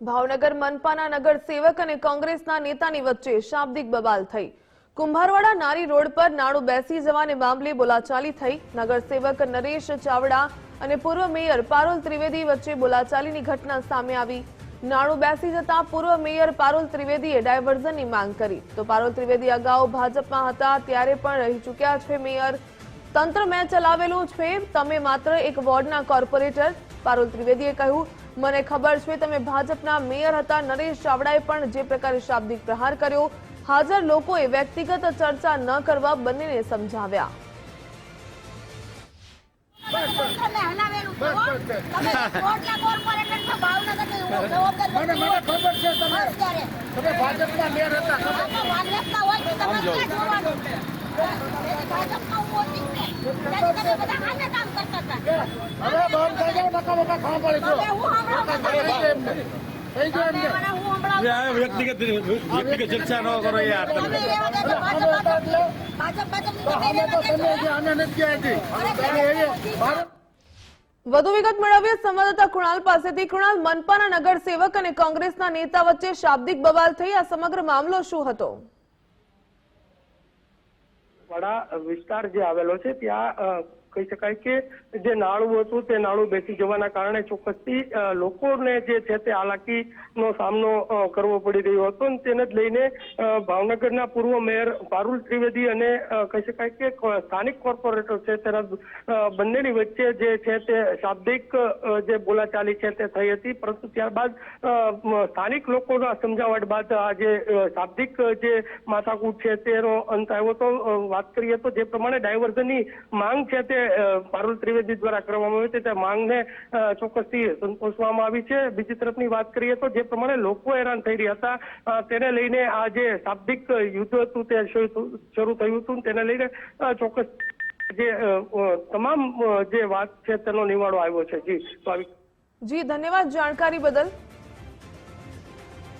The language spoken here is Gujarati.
ભાવનગર મનપાના નગર સેવક અને કોંગ્રેસના નેતાની વચ્ચે શાબ્દિક બબાલ થઈ. કુંભારવાડા નારી રોડ પર નાણું બેસી જવાને મામલે બોલાચાલી થઈ. નગર સેવક નરેશ ચાવડા અને પૂર્વ મેયર પારુલ ત્રિવેદી વચ્ચે બોલાચાલીની ઘટના સામે આવી. નાણું બેસી જતા પૂર્વ મેયર પારુલ ત્રિવેદીએ ડાયવર્ઝનની માંગ કરી. તો પારુલ ત્રિવેદી અગાઉ ભાજપમાં હતા, ત્યારે પણ રહી ચૂક્યા છે મેયર. તંત્ર મેં ચલાવેલું છે, તમે માત્ર એક વોર્ડના કોર્પોરેટર. પારુલ ત્રિવેદીએ કહ્યું મને ખબર છે તમે ભાજપના મેયર હતા. નરેશ ચાવડાએ પણ જે પ્રકારે શાબ્દિક પ્રહાર કર્યો હાજર લોકોએ વ્યક્તિગત ચર્ચા ન કરવા બંનેને સમજાવ્યા. ભાજપમાં હું હતી તમે બધા આને કામ કરતા હતા. હવે બંધ થઈ જાવ નકા નકા ખાવા પડે ગયો વ્યક્તિગત વ્યક્તિગત ચર્ચા ન કરો યાર વધુ વિગત મેળવીએ સંવાદદાતા કૃણાલ પાસેથી. કૃણાલ મનપાના નગર સેવક અને કોંગ્રેસના નેતા વચ્ચે શાબ્દિક બવાલ થઈ. આ સમગ્ર મામલો શું હતો? વડા વિસ્તાર જે આવેલો છે ત્યાં કહી શકાય કે જે નાળું હતું તે નાળું બેસી જવાના કારણે ચોક્કસથી લોકોને જે છે તે હાલાકીનો સામનો કરવો પડી રહ્યો હતો અને તેને જ લઈને ભાવનગરના પૂર્વ મેયર પારુલ ત્રિવેદી અને કહી શકાય કે સ્થાનિક કોર્પોરેટર છે તેના બંનેની વચ્ચે જે છે તે શાબ્દિક જે બોલાચાલી છે તે થઈ હતી. પરંતુ ત્યારબાદ સ્થાનિક લોકોના સમજાવટ બાદ આ જે શાબ્દિક જે માથાકૂટ છે તેનો અંત આવ્યો તો વાત કરીએ તો જે પ્રમાણે ડાયવર્ઝનની માંગ છે તે પારુલ ત્રિવેદી દ્વારા કરવામાં આવી છે તે માંગને ચોક્કસથી સંતોષવામાં આવી છે. બીજી તરફની વાત કરીએ તો જે પ્રમાણે લોકો હેરાન થઈ રહ્યા હતા તેને લઈને આ જે શાબ્દિક યુદ્ધ હતું તે શરૂ થયું હતું. તેને લઈને ચોક્કસ જે તમામ જે વાત છે તેનો નિવાડો આવ્યો છે. જી જી, ધન્યવાદ જાણકારી બદલ.